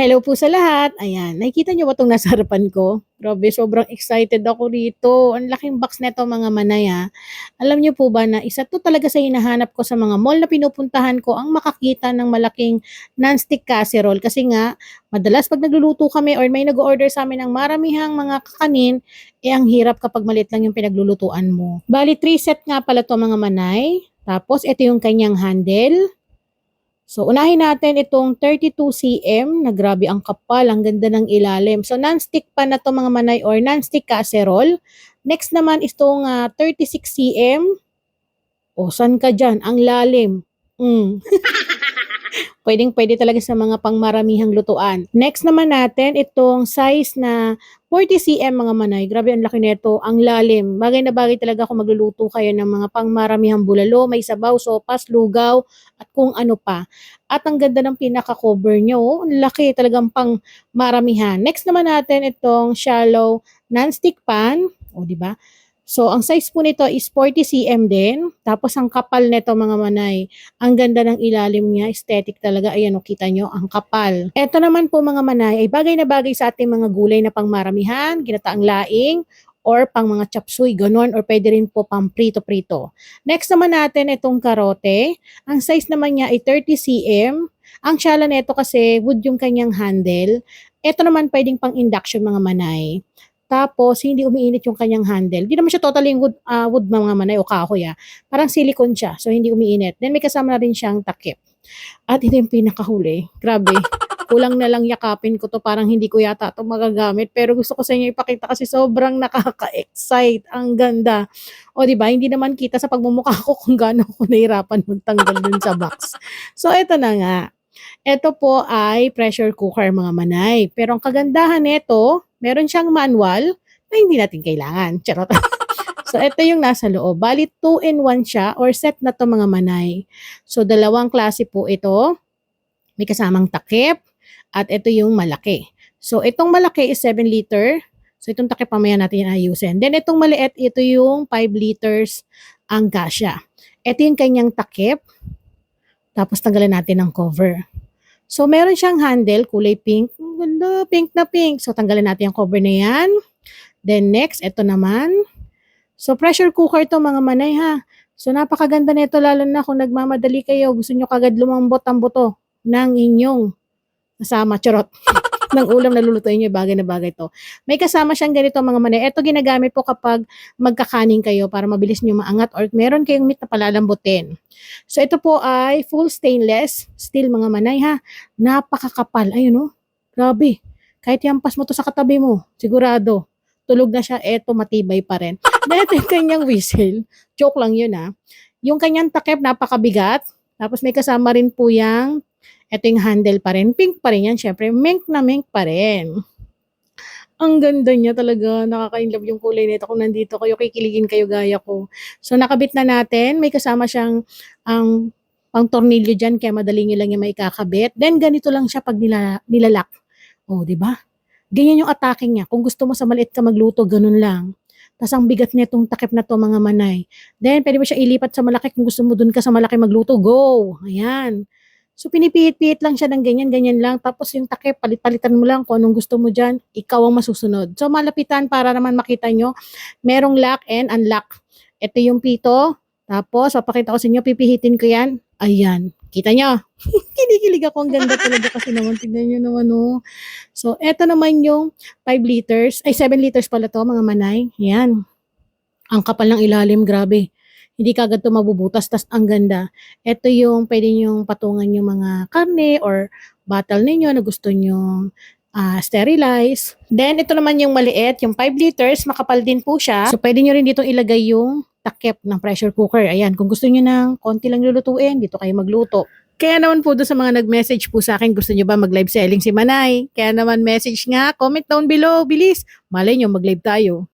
Hello po sa lahat. Ayan, nakikita niyo ba itong nasa harapan ko? Grabe, sobrang excited ako rito. Ang laking box nito mga manaya. Alam niyo po ba na isa to talaga sa hinahanap ko sa mga mall na pinupuntahan ko ang makakita ng malaking non-stick casserole. Kasi nga, madalas pag nagluluto kami or may nag-order sa amin ng maramihang mga kakanin, eh ang hirap kapag maliit lang yung pinaglulutuan mo. Bali, 3 set nga pala to mga manay. Tapos, ito yung kanyang handle. So, unahin natin itong 32cm na grabe ang kapal, ang ganda ng ilalim. So, non-stick pa na to mga manay or non-stick casserole. Next naman is itong ah, 36cm. O, saan ka dyan? Ang lalim. Mm. Pwedeng pwede talaga sa mga pangmaramihang lutuan. Next naman natin, itong size na 40cm mga manay. Grabe ang laki nito, ang lalim. Bagay na bagay talaga kung magluluto kayo ng mga pangmaramihang bulalo, may sabaw, sopas, lugaw, at kung ano pa. At ang ganda ng pinaka-cover nyo, ang laki talagang pang maramihan. Next naman natin itong shallow non-stick pan. O, di ba? So, ang size po nito is 40cm din. Tapos, ang kapal nito mga manay. Ang ganda ng ilalim niya. Aesthetic talaga. Ayan, o, kita nyo, ang kapal. Ito naman po mga manay ay bagay na bagay sa ating mga gulay na pangmaramihan, ginataang laing, or pang mga chapsuy, ganon, or pwede rin po pang prito-prito. Next naman natin itong karote. Ang size naman niya ay 30cm. Ang syala nito kasi wood yung kanyang handle. Ito naman pwedeng pang induction mga manay. Tapos, hindi umiinit yung kanyang handle. Hindi naman siya totally wood, ah, wood mga manay o kahoy. Ah. Parang silicone siya. So, hindi umiinit. Then, may kasama na rin siyang takip. At ito yung pinakahuli. Grabe. Kulang na lang yakapin ko to. Parang hindi ko yata to magagamit. Pero gusto ko sa inyo ipakita kasi sobrang nakaka-excite. Ang ganda. O, di ba? Hindi naman kita sa pagmumukha ko kung gaano ako nahirapan magtanggal dun sa box. So, ito na nga. Ito po ay pressure cooker mga manay. Pero ang kagandahan nito, meron siyang manual na hindi natin kailangan. Charot. so, ito yung nasa loob. Bali, 2 in 1 siya or set na to mga manay. So, dalawang klase po ito. May kasamang takip at ito yung malaki. So, itong malaki is 7 liter. So, itong takip pamaya natin ayusin. Then, itong maliit, ito yung 5 liters ang kasya. Ito yung kanyang takip. Tapos, tanggalan natin ng cover. So, meron siyang handle, kulay pink. Ganda, pink na pink. So, tanggalin natin yung cover na yan. Then, next, ito naman. So, pressure cooker to mga manay ha. So, napakaganda nito lalo na kung nagmamadali kayo. Gusto nyo kagad lumambot ang buto ng inyong kasama, charot. ng ulam na lulutuin nyo, bagay na bagay to. May kasama siyang ganito mga manay. Ito ginagamit po kapag magkakaning kayo para mabilis nyo maangat or meron kayong meat na palalambutin. So ito po ay full stainless steel mga manay ha. Napakakapal. Ayun oh. Grabe. Kahit yampas mo to sa katabi mo, sigurado. Tulog na siya, eto matibay pa rin. Dahil yung kanyang whistle. Joke lang yun ha. Yung kanyang takip napakabigat. Tapos may kasama rin po yung ito yung handle pa rin. Pink pa rin yan, syempre. Mink na mink pa rin. Ang ganda niya talaga. Nakaka-inlove yung kulay nito. Kung nandito kayo, kikiligin kayo gaya ko. So, nakabit na natin. May kasama siyang ang pang tornilyo dyan, kaya madali nyo lang yung may kakabit. Then, ganito lang siya pag nila, nilalak. O, di ba? Ganyan yung attacking niya. Kung gusto mo sa maliit ka magluto, ganun lang. Tapos ang bigat nitong takip na to mga manay. Then, pwede mo siya ilipat sa malaki. Kung gusto mo dun ka sa malaki magluto, go! Ayan. So, pinipihit-pihit lang siya ng ganyan, ganyan lang. Tapos yung takip, palit-palitan mo lang kung anong gusto mo dyan. Ikaw ang masusunod. So, malapitan para naman makita nyo. Merong lock and unlock. Ito yung pito. Tapos, papakita ko sa inyo, pipihitin ko yan. Ayan. Kita nyo? Kinikilig ako. Ang ganda talaga kasi naman. Tignan nyo naman, oh. So, eto naman yung 5 liters. Ay, 7 liters pala to, mga manay. Ayan. Ang kapal ng ilalim, grabe hindi kagad to mabubutas, tas ang ganda. Ito yung pwede nyong patungan yung mga karne or bottle ninyo na gusto nyong ah, sterilize. Then, ito naman yung maliit, yung 5 liters, makapal din po siya. So, pwede nyo rin dito ilagay yung takip ng pressure cooker. Ayan, kung gusto nyo ng konti lang lulutuin, dito kayo magluto. Kaya naman po doon sa mga nag-message po sa akin, gusto nyo ba mag-live selling si Manay? Kaya naman message nga, comment down below, bilis. Malay nyo, mag-live tayo.